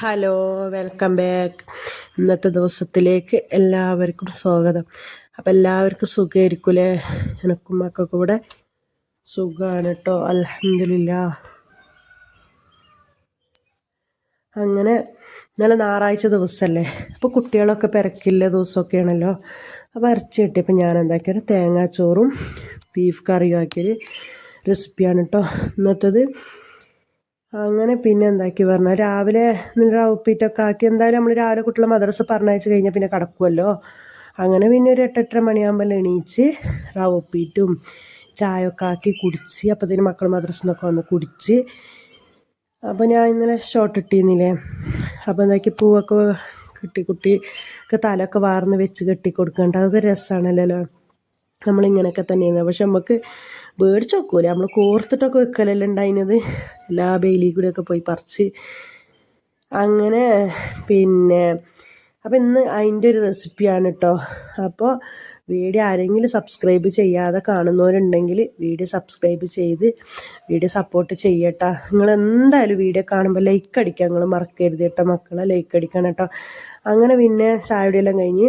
Hello welcome back ഇന്നത്തെ ദിവസത്തിലേക്ക് എല്ലാവർക്കും സ്വാഗതം. അപ്പം എല്ലാവർക്കും സുഖമായിരിക്കൂലേ? എനക്കും മക്കൾക്കും ഇവിടെ സുഖമാണ് കേട്ടോ അലഹമില്ല അങ്ങനെ ഇന്നലെ ഞായറാഴ്ച ദിവസമല്ലേ അപ്പോൾ കുട്ടികളൊക്കെ പെരക്കില്ല ദിവസമൊക്കെയാണല്ലോ. അപ്പോൾ ഇറച്ചി കിട്ടിയപ്പോൾ ഞാൻ എന്താക്കിയത് തേങ്ങാച്ചോറും ബീഫ് കറിയും ആക്കിയൊരു റെസിപ്പിയാണ് കേട്ടോ ഇന്നത്തത് അങ്ങനെ പിന്നെ എന്താക്കി പറഞ്ഞാൽ രാവിലെ ഉപ്പിട്ടൊക്കെ ആക്കി എന്തായാലും നമ്മൾ രാവിലെ കുട്ടികളെ മദ്രസ പറഞ്ഞയച്ച് കഴിഞ്ഞാൽ പിന്നെ കിടക്കുമല്ലോ അങ്ങനെ പിന്നെ ഒരു എട്ടെട്ടര മണിയാകുമ്പോൾ എണീച്ച് ഉപ്പിട്ടും ചായയൊക്കെ ആക്കി കുടിച്ച് അപ്പോഴത്തേന് മക്കൾ മദ്രസ നിന്നൊക്കെ വന്ന് കുടിച്ച്. അപ്പോൾ ഞാൻ ഇന്നലെ ഷോട്ട് ഇട്ടിരുന്നില്ലേ? അപ്പോൾ എന്താക്കി പൂവൊക്കെ കിട്ടി കുട്ടിക്ക് തലയൊക്കെ വാർന്ന് വെച്ച് കെട്ടി കൊടുക്കേണ്ട. അതൊക്കെ രസമാണല്ലോ നമ്മളിങ്ങനെയൊക്കെ തന്നെയാണ് പക്ഷെ നമുക്ക് മേടിച്ച് വെക്കൂല. നമ്മൾ കോർത്തിട്ടൊക്കെ വെക്കലല്ലേ ഉണ്ടായിരുന്നത് എല്ലാ ബെയിലി കൂടെയൊക്കെ പോയി പറിച്ച്. അങ്ങനെ പിന്നെ അപ്പോൾ ഇന്ന് അതിന്റെ ഒരു റെസിപ്പിയാണ് കേട്ടോ അപ്പോൾ വീഡിയോ ആരെങ്കിലും സബ്സ്ക്രൈബ് ചെയ്യാതെ കാണുന്നവരുണ്ടെങ്കിൽ വീഡിയോ സബ്സ്ക്രൈബ് ചെയ്ത് വീഡിയോ സപ്പോർട്ട് ചെയ്യട്ടോ. നിങ്ങൾ എന്തായാലും വീഡിയോ കാണുമ്പോൾ ലൈക്ക് അടിക്കുക നിങ്ങൾ മറക്കരുത് കേട്ടോ. മക്കളെ ലൈക്ക് അടിക്കണം കേട്ടോ. അങ്ങനെ പിന്നെ ചായയുടെയെല്ലാം കഴിഞ്ഞ്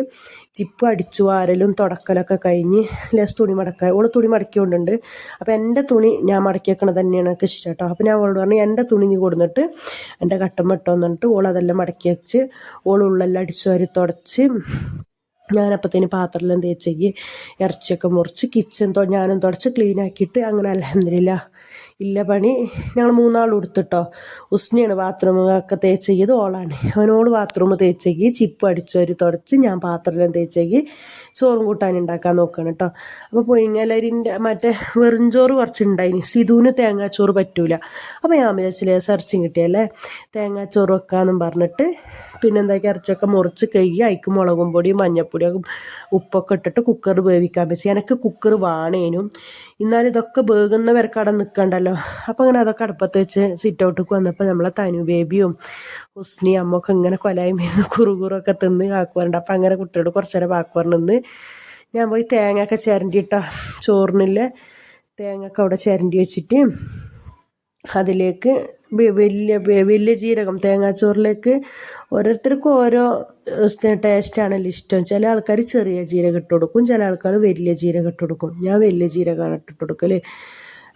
ചിപ്പ് അടിച്ചു വാരലും തുടക്കലൊക്കെ കഴിഞ്ഞ് ലേസ് തുണി മടക്കുക ഓൾ തുണി മടക്കിക്കൊണ്ടുണ്ട് അപ്പോൾ എന്റെ തുണി ഞാൻ മടക്കി വെക്കണത് തന്നെയാണ് എനിക്ക് ഇഷ്ടം കേട്ടോ അപ്പോൾ ഞാൻ അവളോട് പറഞ്ഞു എന്റെ തുണി നീ കൊടുന്നിട്ട് എന്റെ കട്ടം വെട്ടോ എന്നിട്ട് ഓൾ അതെല്ലാം മടക്കി വെച്ച് ഓൾ ഉള്ളെല്ലാം അടിച്ചു വാരി തുടച്ച് ഞാനപ്പത്തേന് പാത്രമെല്ലാം തേച്ചേക്ക് ഇറച്ചിയൊക്കെ മുറിച്ച് കിച്ചൺ ഞാനും തുടച്ച് ക്ലീൻ ആക്കിയിട്ട് അങ്ങനെ അലഹമില്ല ഇല്ല പണി. ഞങ്ങൾ മൂന്നാളും എടുത്തിട്ടോ. ഉസ്നിയാണ് ബാത്റൂം ഒക്കെ തേച്ചത് ഓളാണ്. അവനോട് ബാത്റൂം തേച്ചേക്ക് ചിപ്പ് അടിച്ചൊരു തുടച്ച് ഞാൻ പാത്രം തേച്ചേക്ക് ചോറും കൂട്ടാൻ ഉണ്ടാക്കാൻ നോക്കണം കേട്ടോ അപ്പോൾ പുഴുങ്ങലരിന്റെ മറ്റേ വെറും ചോറ് കുറച്ചുണ്ടായിനി. സിധുവിന് തേങ്ങാച്ചോറ് പറ്റൂല. അപ്പോൾ ഞാൻ വിചാരിച്ചില്ലേ സെർച്ചിങ് കിട്ടിയല്ലേ തേങ്ങാച്ചോറ് വെക്കാമെന്നും പറഞ്ഞിട്ട് പിന്നെ എന്താക്കി ഇറച്ചിയൊക്കെ മുറിച്ച് കഴുകി അയക്ക് മുളകും പൊടിയും മഞ്ഞപ്പൊടിയും ഉപ്പൊക്കെ ഇട്ടിട്ട് കുക്കർ വേവിക്കാൻ വെച്ച്. എനിക്ക് കുക്കർ വാണേനും. എന്നാലും ഇതൊക്കെ വേകുന്നവർക്ക് അവിടെ നിൽക്കണ്ടല്ലോ അപ്പോൾ അങ്ങനെ അതൊക്കെ അടുപ്പത്ത് വെച്ച് സിറ്റ് ഔട്ടിക്ക് വന്നപ്പോൾ നമ്മളെ തനു ബേബിയും ഹുസ്നി അമ്മൊക്കെ ഇങ്ങനെ കൊലായി മീന്ന് കുറുകുറൊക്കെ തിന്ന് കാക്കുവാറുണ്ട് അപ്പം അങ്ങനെ കുട്ടിയോട് കുറച്ച് നേരം വാക്കുവാറിന് ഞാൻ പോയി തേങ്ങ ഒക്കെ ചിരണ്ടിയിട്ടാ തേങ്ങയൊക്കെ തേങ്ങ ഒക്കെ അവിടെ ചിരണ്ടി വെച്ചിട്ട് അതിലേക്ക് വലിയ വലിയ ജീരകം തേങ്ങാച്ചോറിലേക്ക് ഓരോരുത്തർക്കും ഓരോ ടേസ്റ്റാണല്ലോ ഇഷ്ടം. ചില ആൾക്കാർ ചെറിയ ജീരകം ഇട്ട് കൊടുക്കും ചില ആൾക്കാർ വലിയ ജീരകം ഇട്ട് കൊടുക്കും. ഞാൻ വലിയ ജീരകമാണ് ഇട്ടിട്ട് കൊടുക്കൽ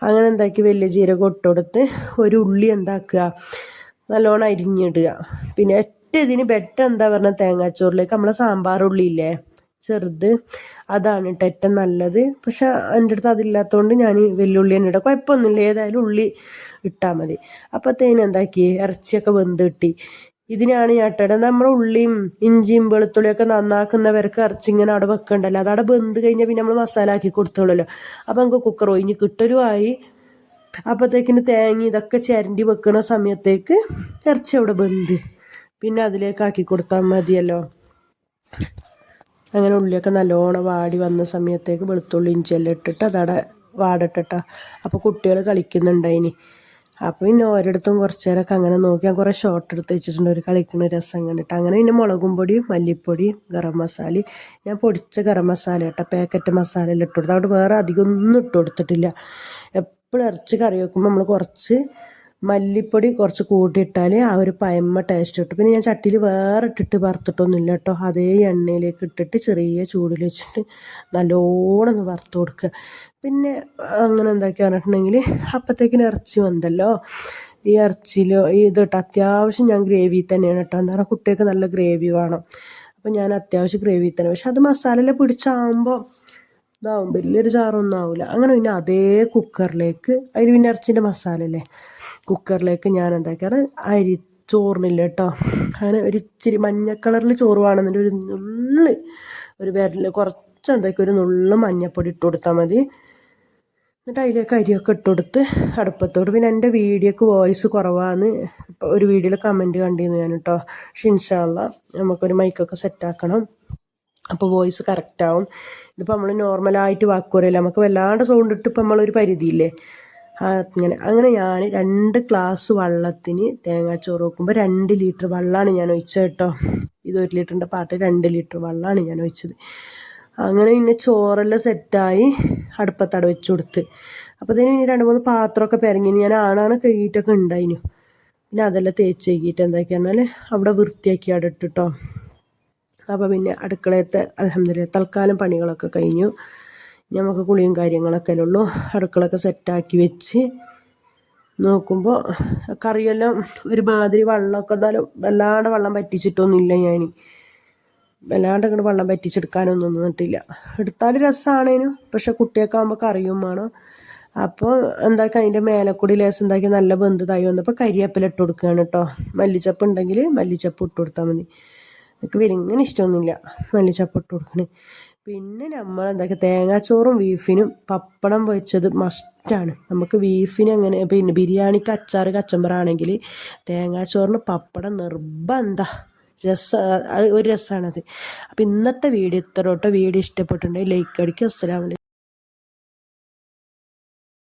അങ്ങനെ എന്താക്കി വലിയ ജീരകം ഇട്ട് കൊടുത്ത് ഒരു ഉള്ളി എന്താക്കുക? നല്ലോണം അരിഞ്ഞിടുക. പിന്നെ ഏറ്റവും ഇതിന് ബെറ്റർ എന്താ പറഞ്ഞാൽ തേങ്ങാച്ചോറിലേക്ക് നമ്മളെ സാമ്പാർ ഉള്ളി ഇല്ലേ ചെറുത്. അതാണ് കേട്ടോ ഏറ്റവും നല്ലത്. പക്ഷെ എന്റെ അടുത്ത് അതില്ലാത്തതുകൊണ്ട് ഞാൻ വെല്ലുള്ളി തന്നെ ഇടാം. കുഴപ്പമൊന്നുമില്ല. ഏതായാലും ഉള്ളി ഇട്ടാൽ മതി. അപ്പോഴത്തേനും എന്താക്കി? ഇറച്ചിയൊക്കെ വെന്ത് കിട്ടി. ഇതിനാണ് ഞാൻ നമ്മുടെ ഉള്ളിയും ഇഞ്ചിയും വെളുത്തുള്ളിയൊക്കെ നന്നാക്കുന്നവർക്ക് ഇറച്ചി ഇങ്ങനെ അവിടെ വെക്കണ്ടല്ലോ. അതവിടെ വെന്ത് കഴിഞ്ഞാൽ പിന്നെ നമ്മൾ മസാല ആക്കി കൊടുത്തോളല്ലോ. അപ്പം നമുക്ക് കുക്കർ ഒഴിഞ്ഞ് കിട്ടരുമായി അപ്പോഴത്തേക്കിന് തേങ്ങ ഇതൊക്കെ ചിരണ്ടി വെക്കുന്ന സമയത്തേക്ക് ഇറച്ചി അവിടെ ബന്ധ് പിന്നെ അതിലേക്ക് ആക്കി കൊടുത്താൽ മതിയല്ലോ. അങ്ങനെ ഉള്ളിയൊക്കെ നല്ലോണം വാടി വന്ന സമയത്തേക്ക് വെളുത്തുള്ളി ഇഞ്ചിയെല്ലാം ഇട്ടിട്ട് അതവിടെ വാടട്ടിട്ട. അപ്പോൾ കുട്ടികൾ കളിക്കുന്നുണ്ടായിനി. അപ്പോൾ പിന്നെ ഓരോരുത്തും കുറച്ച് നേരമൊക്കെ അങ്ങനെ നോക്കി ഞാൻ കുറേ ഷോർട്ട് എടുത്ത് വെച്ചിട്ടുണ്ട്. ഒരു കളിക്കുന്ന രസം കണ്ടിട്ട്. അങ്ങനെ പിന്നെ മുളകും പൊടി മല്ലിപ്പൊടി ഗരം മസാല ഞാൻ പൊടിച്ച ഗരം മസാല കേട്ടോ പാക്കറ്റ് മസാല എല്ലാം ഇട്ട് കൊടുത്തു. അവിടെ വേറെ അധികം ഒന്നും ഇട്ട് കൊടുത്തിട്ടില്ല. എപ്പോഴും ഇറച്ചി കറി വെക്കുമ്പോൾ നമ്മൾ കുറച്ച് മല്ലിപ്പൊടി കുറച്ച് കൂട്ടിയിട്ടാൽ ആ ഒരു പയമ്മ ടേസ്റ്റ് കിട്ടും പിന്നെ ഞാൻ ചട്ടിയിൽ വേറെ ഇട്ടിട്ട് വറുത്തിട്ടൊന്നുമില്ല കേട്ടോ. അതേ എണ്ണയിലേക്ക് ഇട്ടിട്ട് ചെറിയ ചൂടിൽ വെച്ചിട്ട് നല്ലോണം ഒന്ന് വറുത്ത് കൊടുക്കുക. പിന്നെ അങ്ങനെ എന്താക്കി പറഞ്ഞിട്ടുണ്ടെങ്കിൽ അപ്പോഴത്തേക്കിന് ഇറച്ചി വന്നല്ലോ. ഈ ഇറച്ചിയിൽ ഇതിട്ട് അത്യാവശ്യം ഞാൻ ഗ്രേവി തന്നെയാണ് കേട്ടോ. എന്താ പറയുക കുട്ടികൾക്ക് നല്ല ഗ്രേവി വേണം. അപ്പം ഞാൻ അത്യാവശ്യം ഗ്രേവി തന്നെ. പക്ഷെ അത് മസാലയിൽ പിടിച്ചാകുമ്പോൾ ഇതാവും വലിയൊരു ചാറൊന്നും ആവില്ല അങ്ങനെ പിന്നെ അതേ കുക്കറിലേക്ക് അതിന് പിന്നെ ഇറച്ചിന്റെ മസാല അല്ലേ കുക്കറിലേക്ക് ഞാൻ എന്താക്കാറ് അരി ചോറിനില്ല കേട്ടോ അങ്ങനെ ഒരു ഇച്ചിരി മഞ്ഞ കളറിൽ ചോറ് വേണമെന്നുണ്ട് ഒരു നുള്ളി ഒരു വിരൽ കുറച്ചുണ്ടാക്കി ഒരു നുള്ളു മഞ്ഞപ്പൊടി ഇട്ട് കൊടുത്താൽ മതി. എന്നിട്ട് അതിലേക്ക് അരിയൊക്കെ ഇട്ട് കൊടുത്ത് അടുപ്പത്തോട്. പിന്നെ എന്റെ വീഡിയോക്ക് വോയിസ് കുറവാന്ന് ഇപ്പോൾ ഒരു വീഡിയോയിൽ കമന്റ് കണ്ടിരുന്നു ഞാൻ കേട്ടോ ഇൻഷാല്ല നമുക്കൊരു മൈക്കൊക്കെ സെറ്റാക്കണം. അപ്പോൾ വോയിസ് കറക്റ്റാവും ഇതിപ്പോൾ നമ്മൾ നോർമലായിട്ട് വാക്കുറയില്ല നമുക്ക് വല്ലാണ്ട് സൗണ്ട് ഇട്ട് ഇപ്പം നമ്മളൊരു പരിധിയില്ലേ? അങ്ങനെ അങ്ങനെ ഞാൻ രണ്ട് ഗ്ലാസ് വെള്ളത്തിന് തേങ്ങാച്ചോറ് വെക്കുമ്പോൾ രണ്ട് ലിറ്റർ വെള്ളമാണ് ഞാൻ ഒഴിച്ചത് കേട്ടോ. ഇത് ഒരു ലിറ്ററിന്റെ പാട്ട് രണ്ട് ലിറ്റർ വെള്ളമാണ് ഞാൻ ഒഴിച്ചത്. അങ്ങനെ പിന്നെ ചോറെല്ലാം സെറ്റായി അടുപ്പത്തട വെച്ച് കൊടുത്ത്. അപ്പോൾ തന്നെ ഇനി രണ്ട് മൂന്ന് പാത്രമൊക്കെ പെരങ്ങി. ഞാൻ ആണാണ് കഴുകിയിട്ടൊക്കെ ഉണ്ടായിനു പിന്നെ അതെല്ലാം തേച്ച് കഴുകിയിട്ട് എന്താക്കി പറഞ്ഞാൽ അവിടെ വൃത്തിയാക്കി അവിടെ അപ്പോൾ പിന്നെ അടുക്കളയത്തെ അലഹമില്ല തൽക്കാലം പണികളൊക്കെ കഴിഞ്ഞു. നമുക്ക് കുളിയും കാര്യങ്ങളൊക്കെ ഉള്ളൂ. അടുക്കളൊക്കെ സെറ്റാക്കി വെച്ച് നോക്കുമ്പോൾ കറിയെല്ലാം ഒരുമാതിരി വെള്ളമൊക്കെ എന്നാലും വല്ലാണ്ട് വെള്ളം പറ്റിച്ചിട്ടൊന്നുമില്ല ഞാൻ വല്ലാണ്ട് അങ്ങോട്ട് വെള്ളം പറ്റിച്ചെടുക്കാനൊന്നും നിന്നിട്ടില്ല. എടുത്താൽ രസമാണേനു പക്ഷെ കുട്ടിയൊക്കെ ആകുമ്പോൾ കറിയും വേണം. അപ്പോൾ എന്താക്കി അതിന്റെ മേലെ കൂടി ലേസം എന്താക്കി നല്ല ബന്ധുതായി വന്നപ്പോൾ കരിയേപ്പില ഇട്ട് കൊടുക്കുകയാണ് കേട്ടോ മല്ലിച്ചപ്പ് ഉണ്ടെങ്കിൽ മല്ലിച്ചപ്പ് ഇട്ട് കൊടുത്താൽ മതി. എനിക്ക് വലിങ്ങനെ ഇഷ്ടമൊന്നുമില്ല. നല്ല ചപ്പട്ട് കൊടുക്കണേ. പിന്നെ നമ്മൾ എന്താക്കുക തേങ്ങാച്ചോറും ബീഫിനും പപ്പടം വെച്ചത് മസ്റ്റാണ് നമുക്ക് ബീഫിന് അങ്ങനെ പിന്നെ ബിരിയാണിക്ക് അച്ചാർ കച്ചമ്പറാണെങ്കിൽ തേങ്ങാച്ചോറിന് പപ്പടം നിർബന്ധ. രസ ഒരു രസമാണത് അപ്പം ഇന്നത്തെ വീഡിയോ ഇത്ര വീഡിയോ ഇഷ്ടപ്പെട്ടിട്ടുണ്ടെങ്കിൽ ലൈക്ക് അടിക്കുക. അസ്സലാമലൈക്കും